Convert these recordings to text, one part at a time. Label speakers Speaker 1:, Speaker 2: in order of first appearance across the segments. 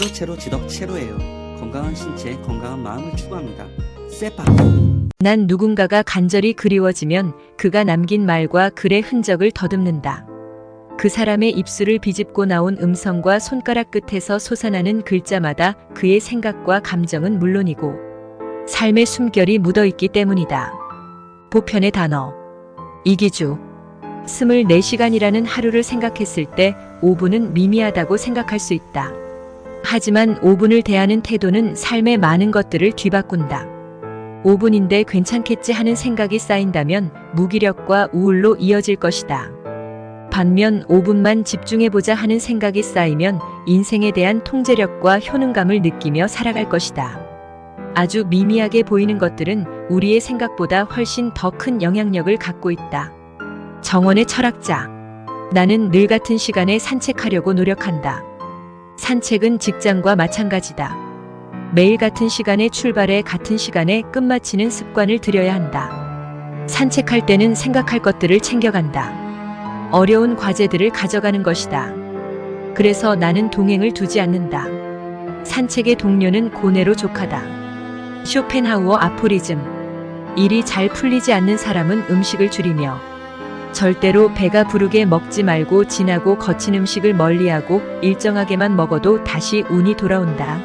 Speaker 1: 체로체로 지덕 체로예요. 건강한 신체, 건강한 마음을 추구합니다. 세파.
Speaker 2: 난 누군가가 간절히 그리워지면 그가 남긴 말과 글의 흔적을 더듬는다. 그 사람의 입술을 비집고 나온 음성과 손가락 끝에서 솟아나는 글자마다 그의 생각과 감정은 물론이고 삶의 숨결이 묻어 있기 때문이다. 보편의 단어. 이기주. 24시간이라는 하루를 생각했을 때 5분은 미미하다고 생각할 수 있다. 하지만 5분을 대하는 태도는 삶의 많은 것들을 뒤바꾼다. 5분인데 괜찮겠지 하는 생각이 쌓인다면 무기력과 우울로 이어질 것이다. 반면 5분만 집중해보자 하는 생각이 쌓이면 인생에 대한 통제력과 효능감을 느끼며 살아갈 것이다. 아주 미미하게 보이는 것들은 우리의 생각보다 훨씬 더 큰 영향력을 갖고 있다. 정원의 철학자. 나는 늘 같은 시간에 산책하려고 노력한다. 산책은 직장과 마찬가지다. 매일 같은 시간에 출발해 같은 시간에 끝마치는 습관을 들여야 한다. 산책할 때는 생각할 것들을 챙겨간다. 어려운 과제들을 가져가는 것이다. 그래서 나는 동행을 두지 않는다. 산책의 동료는 고뇌로 족하다. 쇼펜하우어 아포리즘. 일이 잘 풀리지 않는 사람은 음식을 줄이며 절대로 배가 부르게 먹지 말고 진하고 거친 음식을 멀리하고 일정하게만 먹어도 다시 운이 돌아온다.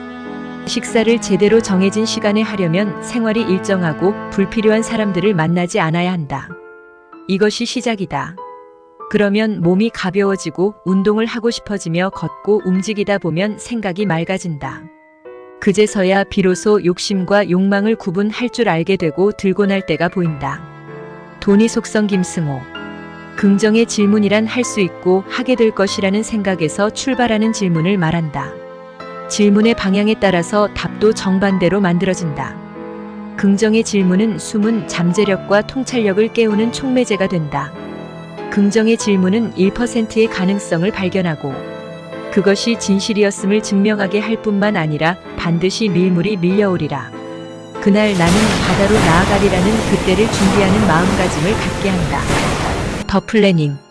Speaker 2: 식사를 제대로 정해진 시간에 하려면 생활이 일정하고 불필요한 사람들을 만나지 않아야 한다. 이것이 시작이다. 그러면 몸이 가벼워지고 운동을 하고 싶어지며 걷고 움직이다 보면 생각이 맑아진다. 그제서야 비로소 욕심과 욕망을 구분할 줄 알게 되고 들고 날 때가 보인다. 돈이 속성 김승호. 긍정의 질문이란 할 수 있고 하게 될 것이라는 생각에서 출발하는 질문을 말한다. 질문의 방향에 따라서 답도 정반대로 만들어진다. 긍정의 질문은 숨은 잠재력과 통찰력을 깨우는 촉매제가 된다. 긍정의 질문은 1%의 가능성을 발견하고 그것이 진실이었음을 증명하게 할 뿐만 아니라 반드시 밀물이 밀려오리라. 그날 나는 바다로 나아가리라는 그때를 준비하는 마음가짐을 갖게 한다. 더 플래닝